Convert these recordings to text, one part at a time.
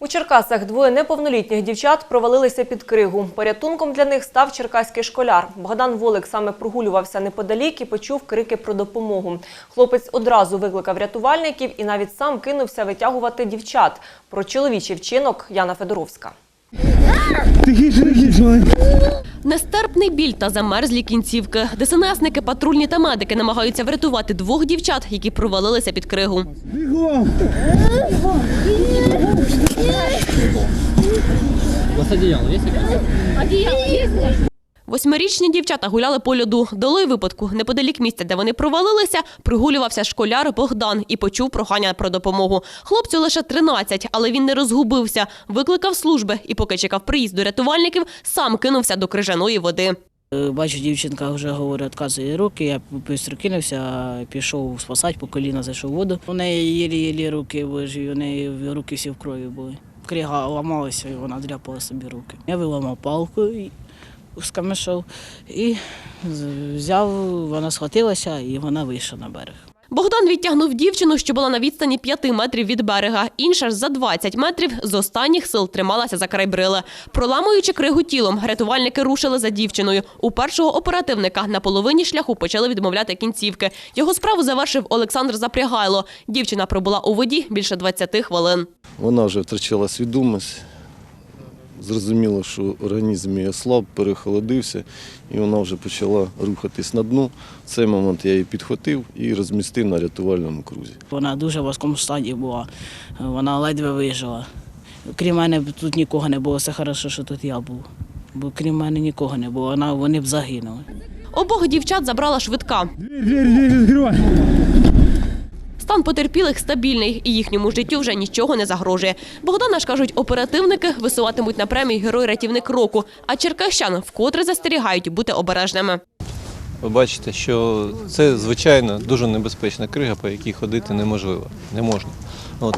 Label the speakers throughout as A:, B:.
A: У Черкасах двоє неповнолітніх дівчат провалилися під кригу. Порятунком для них став черкаський школяр. Богдан Волик саме прогулювався неподалік і почув крики про допомогу. Хлопець одразу викликав рятувальників і навіть сам кинувся витягувати дівчат. Про чоловічий вчинок Яна Федоровська.
B: Нестерпний біль та замерзлі кінцівки. ДСНСники, патрульні та медики намагаються врятувати двох дівчат, які провалилися під кригу.
C: Бігом.
D: У вас одеяло есть?
B: Восьмирічні дівчата гуляли по льоду. Долою випадку, неподалік місця, де вони провалилися, прогулювався школяр Богдан і почув прохання про допомогу. Хлопцю лише 13, але він не розгубився, викликав служби і, поки чекав приїзду рятувальників, сам кинувся до крижаної води.
E: Е, Бачу, дівчинка вже говорить, відказує руки. Я швидко кинувся, пішов спасати, по коліна зайшов в воду. У неї єлі-єлі руки вижив, у неї руки всі в крові були. Крига ламалася, і вона дряпала собі руки. Я виламав палку і з камешов і взяв, вона схватилася і вона вийшла на берег.
B: Богдан відтягнув дівчину, що була на відстані 5 метрів від берега. Інша ж за 20 метрів з останніх сил трималася за край брили. Проламуючи кригу тілом, рятувальники рушили за дівчиною. У першого оперативника на половині шляху почали відмовляти кінцівки. Його справу завершив Олександр Запрягайло. Дівчина пробула у воді більше 20 хвилин.
F: Вона вже втрачала свідомість. Зрозуміло, що організм її ослаб, перехолодився, і вона вже почала рухатись на дно. В цей момент я її підхватив і розмістив на рятувальному крузі.
E: Вона дуже в важкому стані була, вона ледве вижила. Крім мене тут нікого не було, все хорошо, що тут я був. Бо крім мене нікого не було, вона, вони б загинули.
B: Обох дівчат забрала швидка.
C: Двері, двері відкривай.
B: Стан потерпілих стабільний і їхньому життю вже нічого не загрожує. Богдана ж кажуть, оперативники висуватимуть на премію Герой-рятівник року, а черкащан вкотре застерігають бути обережними.
G: Ви бачите, що це звичайно дуже небезпечна крига, по якій ходити неможливо, не можна.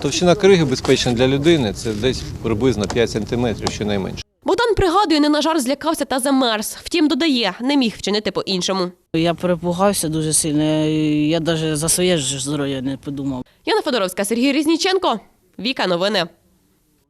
G: Товщина криги безпечна для людини це десь приблизно 5 сантиметрів, щонайменше.
B: Богдан пригадує, не на жар злякався та замерз. Втім, додає, не міг вчинити по-іншому.
E: Я перепугався дуже сильно, я навіть за своє ж здоров'я не подумав.
B: Яна Федоровська, Сергій Різніченко. Віка новини.